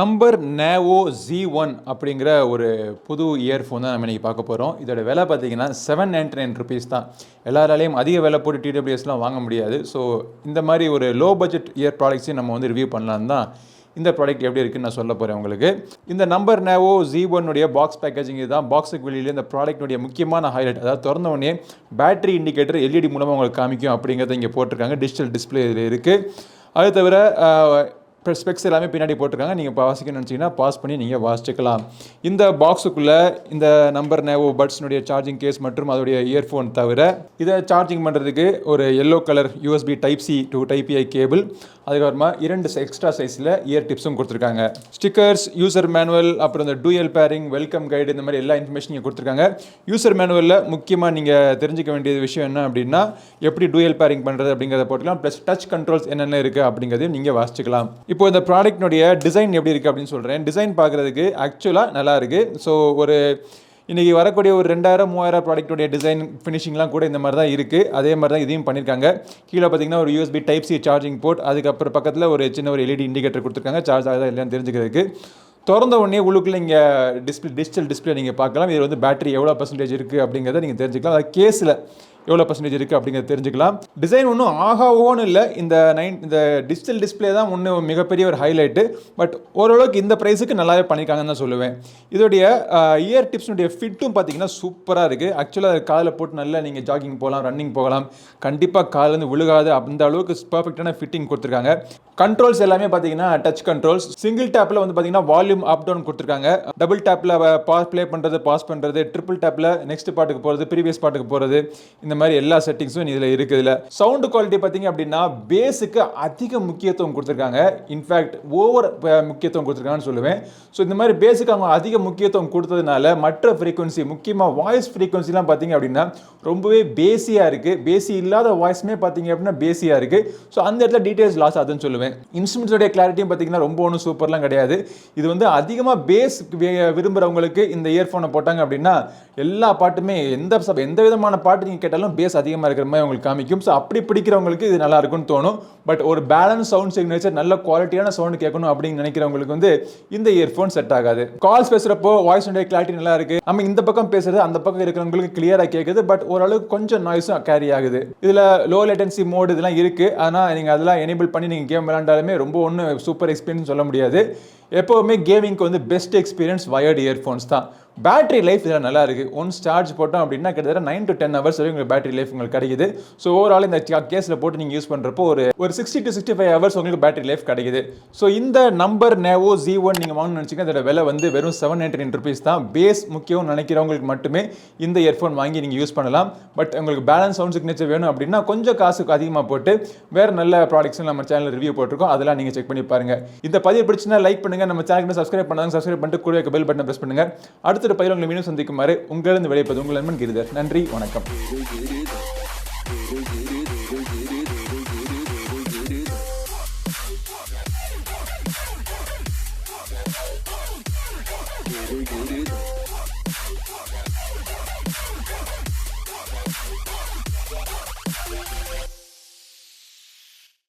Number Nevo G one அப்படிங்கிற ஒரு புது இயர்ஃபோன் தான் நம்ம இன்றைக்கி பார்க்க போகிறோம் இதோட விலை பார்த்தீங்கன்னா செவன் நைன்டி நைன் ருபீஸ் தான். எல்லாராலையும் அதிக விலை போட்டு டிடபிள்யூஎஸ்லாம் வாங்க முடியாது. ஸோ இந்த மாதிரி ஒரு லோ பட்ஜெட் இயர் ப்ராடக்ட்ஸையும் நம்ம வந்து ரிவ்யூ பண்ணலான் தான். இந்த ப்ராடக்ட் எப்படி இருக்குன்னு நான் சொல்ல போகிறேன் உங்களுக்கு. இந்த நம்பர் நேவோ ஜி ஒன்னுடைய பாக்ஸ் பேக்கேஜிங் இதுதான் பாக்ஸுக்கு வெளியில் இந்த ப்ராடக்ட்டுடைய முக்கியமான ஹைலைட் அதாவது திறந்த உடனே பேட்டரி இண்டிகேட்டர் எல்இடி மூலமாக உங்களுக்கு காமிக்கும் அப்படிங்கிறத இங்கே போட்டிருக்காங்க. டிஜிட்டல் டிஸ்பிளே இதில் இருக்குது அது தவிர ஸ்பெக்ஸ் எல்லாமே பின்னாடி போட்டிருக்காங்க. நீங்கள் வாசிக்கணும்னு நினச்சிங்கன்னா பாஸ் பண்ணி நீங்கள் வாசிச்சுக்கலாம். இந்த பாக்ஸுக்குள்ளே இந்த நம்பர் நேவோ பட்ஸ்னுடைய சார்ஜிங் கேஸ் மற்றும் அதோடைய இயர்ஃபோன் தவிர இதை சார்ஜிங் பண்ணுறதுக்கு ஒரு yellow colour USB type C to type I cable அதுக்கப்புறமா இரண்டு எக்ஸ்ட்ரா சைஸில் இயர் டிப்ஸும் கொடுத்துருக்காங்க. ஸ்டிக்கர்ஸ் யூசர் மேனுவல் அப்புறம் இந்த டூயல் பேரிங் வெல்கம் கைடு இந்த மாதிரி எல்லா இன்ஃபர்மேஷனையும் கொடுத்துருக்காங்க. யூசர் மேனுவலில் முக்கியமாக நீங்கள் தெரிஞ்சுக்க வேண்டிய விஷயம் என்ன அப்படின்னா எப்படி டூயல் பேரிங் பண்ணுறது அப்படிங்கிறத போட்டுக்கலாம். ப்ளஸ் டச் கண்ட்ரோல்ஸ் என்னென்ன இருக்குது அப்படிங்கிறதையும் நீங்கள் வாசிச்சுக்கலாம். இப்போ இந்த ப்ராடக்ட்னுடைய டிசைன் எப்படி இருக்குது அப்படின்னு சொல்கிறேன் டிசைன் பார்க்குறதுக்கு ஆக்சுவலாக நல்லா இருக்குது ஸோ ஒரு இன்றைக்கி வரக்கூடிய ஒரு ரெண்டாயிரம் மூவாயிரம் ப்ராடக்ட்டுடைய டிசைன் ஃபினிஷிங்லாம் கூட இந்த மாதிரி தான் இருக்குது அதே மாதிரி தான் இதையும் பண்ணியிருக்காங்க. கீழே பார்த்தீங்கன்னா ஒரு USB type C charging port அதுக்கப்புறம் பக்கத்தில் ஒரு சின்ன ஒரு எல்இடி இண்டிகேட்டர் கொடுத்துருக்காங்க. சார்ஜ் ஆகுதா இல்லையான்னு தெரிஞ்சுக்கிறதுக்கு. திறந்த உடனே உள்ளுக்குள்ளே இங்கே டிஸ்பிளே டிஜிட்டல் டிஸ்பிளே நீங்கள் பார்க்கலாம். இது வந்து பேட்டரி எவ்வளோ பர்சன்டேஜ் இருக்குது அப்படிங்கிறத நீங்கள் தெரிஞ்சுக்கலாம். அது கேஸில் எவ்வளோ பர்சன்டேஜ் இருக்குது அப்படிங்கிறத தெரிஞ்சுக்கலாம். டிசைன் ஒன்றும் ஆகாவோன்னு இல்லை. இந்த நைன் இந்த டிஜிட்டல் டிஸ்பிளே தான் ஒன்று மிகப்பெரிய ஒரு ஹைலைட்டு பட் ஓரளவுக்கு இந்த ப்ரைஸுக்கு நல்லாவே பண்ணியிருக்காங்கன்னு தான் சொல்லுவேன். இதோடைய இயர் டிப்ஸ்னுடைய ஃபிட்டும் பார்த்தீங்கன்னா சூப்பராக இருக்குது ஆக்சுவலாக காதில் போட்டு நல்லா நீங்கள் ஜாகிங் போகலாம் ரன்னிங் போகலாம். கண்டிப்பாக காலேருந்து விழுகாது. அந்த அளவுக்கு பர்ஃபெக்டான ஃபிட்டிங் கொடுத்துருக்காங்க. கண்ட்ரோல்ஸ் எல்லாமே பார்த்தீங்கன்னா டச் கண்ட்ரோல்ஸ் சிங்கிள் டேப்பில் வந்து பார்த்தீங்கன்னா வால்யூம் அப் டவுன் கொடுத்துருக்காங்க. டபுள் டேப்பில் பாஸ் ப்ளே பண்ணுறது பாஸ் பண்ணுறது ட்ரிபிள் டேப்பில் நெக்ஸ்ட் பாட்டுக்கு போகிறது ப்ரீவியஸ் பாட்டுக்கு போகிறது இந்த மாதிரி எல்லா செட்டிங்ஸும் இதில் இருக்குது இதில். சவுண்டு குவாலிட்டி பார்த்தீங்க அப்படின்னா பேஸுக்கு அதிக முக்கியத்துவம் கொடுத்துருக்காங்க. இன்ஃபேக்ட் ஓவர் முக்கியத்துவம் கொடுத்துருக்காங்கன்னு சொல்லுவேன். ஸோ இந்த மாதிரி பேஸுக்கு அவங்க அதிக முக்கியத்துவம் கொடுத்ததுனால மற்ற ஃப்ரீக்வன்சி முக்கியமாக வாய்ஸ் ஃப்ரீக்வன்சிலாம் பார்த்தீங்க அப்படின்னா ரொம்பவே பேசியாக இருக்குது பேசி இல்லாத வாய்ஸுமே பார்த்தீங்க அப்படின்னா பேசியாக இருக்குது ஸோ அந்த இடத்துல டீட்டெயில்ஸ் லாஸ் ஆகுதுன்னு சொல்லுவேன். இன்ஸ்ட்ருமெண்ட்ஸோடைய கிளாரிட்டியும் பார்த்தீங்கன்னா ரொம்ப ஒன்றும் சூப்பர்லாம் கிடையாது. இது வந்து அதிகமாக பேஸ் விரும்புகிறவங்களுக்கு இந்த இயர்ஃபோனை போட்டாங்க அப்படின்னா எல்லா பாட்டுமே எந்த சப் எந்த விதமான பாட்டு நீங்கள் கேட்டாலும் பேஸ் அதிகமாக இருக்கிற மாதிரி உங்களுக்கு காமிக்கும். ஸோ அப்படி பிடிக்கிறவங்களுக்கு இது நல்லா இருக்கும்னு தோணும். பட் ஒரு பேலன்ஸ் சவுண்ட் சிக்னேச்சர் நல்ல குவாலிட்டியான சவுண்ட் கேட்கணும் அப்படின்னு நினைக்கிறவங்களுக்கு வந்து இந்த இயர்ஃபோன் செட் ஆகாது. கால்ஸ் பேசுகிறப்போ வாய்ஸ் கிளாரிட்டி நல்லா இருக்கு. நம்ம இந்த பக்கம் பேசுறது அந்த பக்கம் இருக்கிறவங்களுக்கு கிளியராக கேட்குது பட் ஓரளவுக்கு கொஞ்சம் நாய்ஸும் கேரி ஆகுது. இதில் லோ லேட்டன்சி மோடு இதெல்லாம் இருக்குது ஆனால் நீங்கள் அதெல்லாம் எனேபிள் பண்ணி நீங்கள் கேம் விளாண்டாலுமே ரொம்ப ஒன்றும் சூப்பர் எக்ஸ்பீரியன்ஸ் சொல்ல முடியாது. எப்போவுமே கேமிங்க்கு வந்து பெஸ்ட் எக்ஸ்பீரியன்ஸ் வயர்டு இயர்ஃபோன்ஸ் தான். பேட்டரி லைஃப் இதில் நல்லா இருக்குது ஒன்ஸ் சார்ஜ் போட்டோம் அப்படின்னா கிட்டத்தட்ட நைன் டு டென் ஹவர்ஸ் வரைக்கும் உங்களுக்கு பேட்டரி லைஃப் உங்களுக்கு கிடைக்குது. ஸோ ஓவரால் இந்த கேஸில் போட்டு நீங்கள் யூஸ் பண்ணுறப்போ ஒரு ஒரு sixty to sixty five hours உங்களுக்கு பேட்டரி லைஃப் கிடைக்குது. ஸோ இந்த நம்பர் நேவோ ஜி ஒன் நீங்கள் வாங்கணும்னு நினச்சிங்கன்னா இதோட விலை வந்து வெறும் செவன் நைன்டி நைன் ருபீஸ் தான். பேஸ் முக்கியம் நினைக்கிறவங்களுக்கு மட்டுமே இந்த இயர்ஃபோன் வாங்கி நீங்கள் யூஸ் பண்ணலாம். பட் உங்களுக்கு பேலன்ஸ் சவுண்ட் சிக்னேச்சர் வேணும் அப்படின்னா கொஞ்சம் காசுக்கு அதிகமாக போட்டு வேறு நல்ல ப்ராடக்ட்ஸ் நம்ம சேனலில் ரிவ்யூ போட்டிருக்கோம். அதெல்லாம் நீங்கள் செக் பண்ணி பாருங்கள் இந்த பதிவு பிடிச்சினா லைக் பண்ணுங்கள் நம்ம சேனலுக்கு சப்ஸ்கிரைப் பண்ணாங்க சப்ஸ்கிரைப் பண்ணிட்டு கூட பெல் பட்டனை ப்ரெஸ் பண்ணுங்கள் அடுத்த பதிவு உங்களை மீண்டும் சந்திக்குமாறு உங்களிருந்து விளைப்பது உங்கள் நண்பன் கிரிதர். நன்றி வணக்கம்.